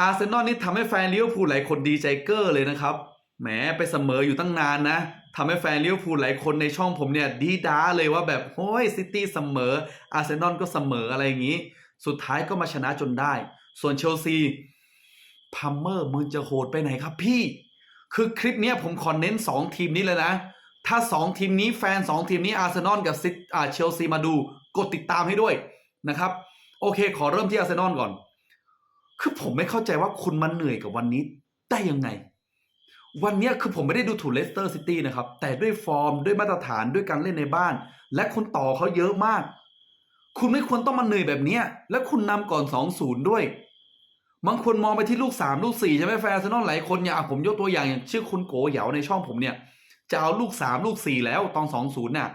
อาร์เซนอลนี่ทำให้แฟนลิเวอร์พูลหลายคนดีใจเกอร์เลยนะครับ แหมไปเสมออยู่ตั้งนานนะทำให้แฟนลิเวอร์พูลหลายคนในช่องผมเนี่ยดีด้าเลยว่าแบบโอ้ยซิตี้เสมอ อาร์เซนอลก็เสมออะไรอย่างนี้ สุดท้ายก็มาชนะจนได้ ส่วนเชลซีพัมเมอร์มึงจะโหดไปไหนครับพี่ คือคลิปเนี้ยผมขอเน้น 2 ทีมนี้เลยนะ ถ้า 2 ทีมนี้แฟน 2 ทีมนี้อาร์เซนอลกับซิตอาเชลซีมาดู กดติดตามให้ด้วยนะครับ โอเค ขอเริ่มที่อาร์เซนอลก่อน คือผมไม่เข้าใจว่าคุณมันเหนื่อยกับวันนี้ได้ยังไง วันนี้คือผมไม่ได้ดูถูกเลสเตอร์ซิตี้นะครับ แต่ด้วยฟอร์มด้วยมาตรฐานด้วยการเล่นในบ้าน และคุณต่อเขาเยอะมาก คุณไม่ควรต้องมาเหนื่อยแบบนี้และคุณนำก่อน2-0ด้วยบางคนมองไปที่ลูก3ลูก4ใช่ไหมแฟนอาร์เซนอลหลายคนเนี่ยผมยกตัวอย่างอย่างชื่อคุณโกเหยาในช่องผมเนี่ยจะเอาลูก3ลูก4แล้วตอน2-0น่ะ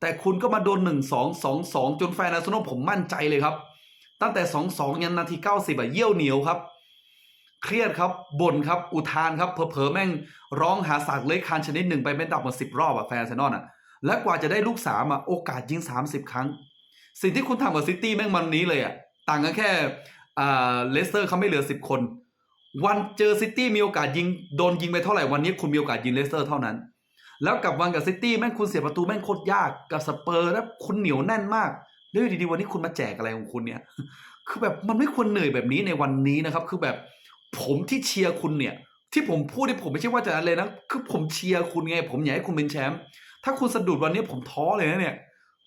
แต่คุณก็มาโดน1-2 2-2จนแฟนอาร์เซนอลผมมั่นใจเลยครับ ตั้งแต่2-2ยันนาที90อะเยี่ยวเหนียวครับ เครียดครับบ่นครับอุทานครับเผลอๆแม่งร้องหาสากเลยคานชนิดหนึ่งไปไม่ต่ำกว่าสิบรอบอะแฟนเซนอลอะและกว่าจะได้ลูกสามอะโอกาสยิง30ครั้ง สิ่งที่คุณทำกับซิตี้แม่งมันนี้เลยอะต่างกันแค่เลสเตอร์เขาไม่เหลือ10คน วันเจอซิตี้มีโอกาสยิงโดนยิงไปเท่าไหร่วันนี้คุณมีโอกาสยิงเลสเตอร์เท่านั้นแล้วกับวันกับซิตี้แม่งคุณเสียประตูแม่งโคตรยากกับสเปอร์แล้วคุณเหนียวแน่นมาก แล้วอยู่ดีๆวันนี้คุณมาแจกอะไรของคุณเนี่ย คือแบบมันไม่ควรเหนื่อยแบบนี้ในวันนี้นะครับ คือแบบผมที่เชียร์คุณเนี่ย ที่ผมพูดที่ผมไม่ใช่ว่าจะอะไรนะ คือผมเชียร์คุณไง ผมอยากให้คุณเป็นแชมป์ ถ้าคุณสะดุดวันนี้ผมท้อเลยนะเนี่ย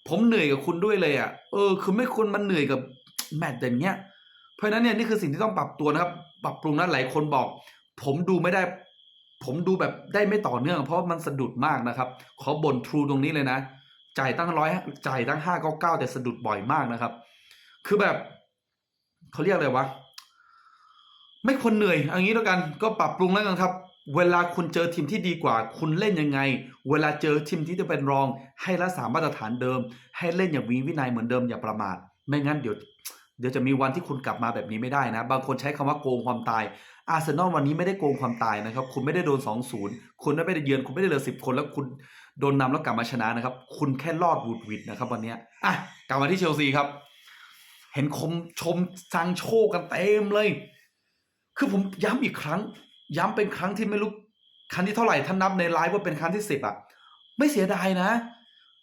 ผมเหนื่อยกับคุณด้วยเลยอะ เออ คือไม่ควรมันเหนื่อยกับแมตช์อย่างเงี้ย เพราะฉะนั้นเนี่ยนี่คือสิ่งที่ต้องปรับตัวนะครับ ปรับปรุงนะหลายคนบอก ผมดูไม่ได้ ผมดูแบบได้ไม่ต่อเนื่อง เพราะมันสะดุดมากนะครับ ขอบ่นทรูตรงนี้เลยนะ จ่ายตั้งร้อยจ่ายตั้งห้าเก้าเก้าแต่สะดุดบ่อยมากนะครับ คือแบบเขาเรียกอะไรวะ ไม่ควรเหนื่อยอย่างนี้แล้วกันก็ปรับปรุงแล้วกันครับ เวลาคุณเจอทีมที่ดีกว่า คุณเล่นยังไง เวลาเจอทีมที่จะเป็นรอง ให้รักษามาตรฐานเดิม ให้เล่นอย่างมีวินัยเหมือนเดิมอย่าประมาท ไม่งั้นเดี๋ยวเดี๋ยวจะมีวันที่คุณกลับมาแบบนี้ไม่ได้นะ บางคนใช้คำว่าโกงความตาย อาร์เซนอลวันนี้ไม่ได้โกงความตายนะครับ คุณไม่ได้โดน 2-0 คุณไม่ได้เยือน คุณไม่ได้เหลือ10 คนแล้วคุณ โดนนำแล้วกลับมาชนะนะครับ คุณแค่รอดวุดวิดนะครับ วันนี้อะกลับมาที่เชลซีครับ เห็นคมชมซังโชกันเต็มเลย คือผมย้ำอีกครั้ง ย้ำเป็นครั้งที่ไม่รู้ครั้งที่เท่าไหร่ท่านนับในไลฟ์ว่าเป็นครั้งที่สิบอะไม่เสียดายนะ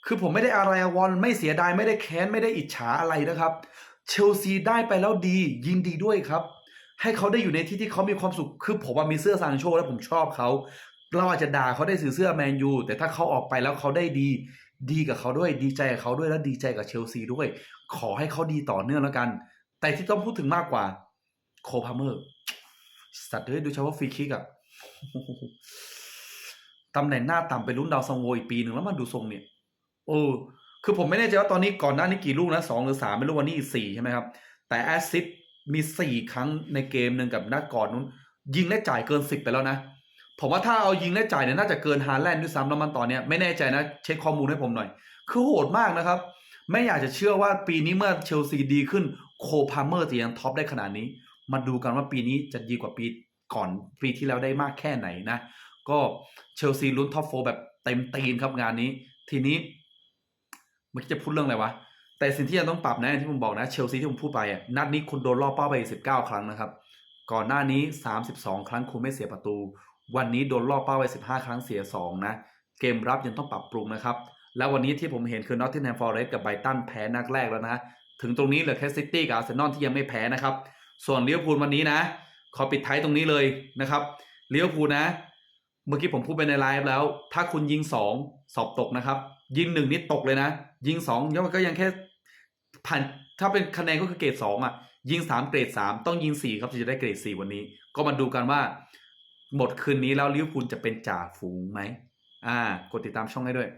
คือผมไม่ได้อะไรอาวรณ์ไม่เสียดายไม่ได้แค้นไม่ได้อิจฉาอะไรนะครับ เชลซีได้ไปแล้วดี ยินดีด้วยครับให้เขาได้อยู่ในที่ที่เขามีความสุข คือผมว่ามีเสื้อซานโช แล้วผมชอบเขา เราอาจจะด่าเขาได้สื่อเสื้อแมนยูแต่ถ้าเขาออกไปแล้วเขาได้ดี ดีกับเขาด้วยดีใจกับเขาด้วยแล้วดีใจกับเชลซีด้วย ขอให้เขาดีต่อเนื่องแล้วกัน แต่ที่ต้องพูดถึงมากกว่า โคพาเมอร์สัตว์เอ้ยดูเฉพาะฟรีคิกอะตำแหน่งหน้าต่ำไปลุ้นดาวซังโวอีกปีหนึ่งแล้วมันดูทรงเนี่ยโอ้คือผมไม่แน่ใจว่าตอนนี้ก่อนหน้านี้กี่ลูกนะสองหรือสามไม่รู้วันนี้อีกสี่ใช่ไหมครับ แต่แอสซิสมีสี่ครั้งในเกมหนึ่งกับนัดก่อนนู้น ยิงและจ่ายเกินสิบไปแล้วนะ ผมว่าถ้าเอายิงและจ่ายเนี่ยน่าจะเกินฮาแลนด์ด้วยซ้ำแล้วมันตอนเนี้ยไม่แน่ใจนะ เช็คข้อมูลให้ผมหน่อย คือโหดมากนะครับ ไม่อยากจะเชื่อว่าปีนี้เมื่อเชลซีดีขึ้นโคพาเมอร์จะยังท็อปได้ขนาดนี้ มาดูกันว่าปีนี้จะดีกว่าปีก่อนปีที่แล้วได้มากแค่ไหนนะ ก็เชลซีลุ้นท็อปโฟแบบเต็มตีนครับงานนี้ ทีนี้เมื่อกี้จะพูดเรื่องอะไรวะแต่สิ่งที่ยังต้องปรับนะที่ผมบอกนะเชลซีที่ผมพูดไปอะนัดนี้คุณโดนล่อเป้าไป 19 ครั้งนะครับ ก่อนหน้านี้ 32 ครั้งคุณไม่เสียประตู วันนี้โดนล่อเป้าไป 15 ครั้งเสีย 2 นะ เกมรับยังต้องปรับปรุงนะครับ แล้ววันนี้ที่ผมเห็นคือนอตติงแฮมฟอร์เรสต์กับไบตันแพ้นัดแรกแล้วนะ ถึงตรงนี้เหลือแค่ซิตี้กับอาร์เซนอลที่ยังไม่แพ้นะครับ ส่วนเลิเวพูลวันนี้นะ ขอปิดท้ายตรงนี้เลยนะครับเลิเวพูลนะ เมื่อกี้ผมพูดไปในไลฟ์แล้ว ถ้าคุณยิงสองสอบตกนะครับ ยิงหนึ่งนี่ตกเลยนะ ยิงสองยังก็ยังแค่ผ่านถ้าเป็นคะแนนก็คือเกรดสองอะยิงสามเกรดสามต้องยิงสี่ครับถึงจะได้เกรดสี่วันนี้ ก็มาดูกันว่า หมดคืนนี้แล้วลิเวอร์พูลจะเป็นจ่าฝูงไหมอ่ากดติดตามช่องให้ด้วย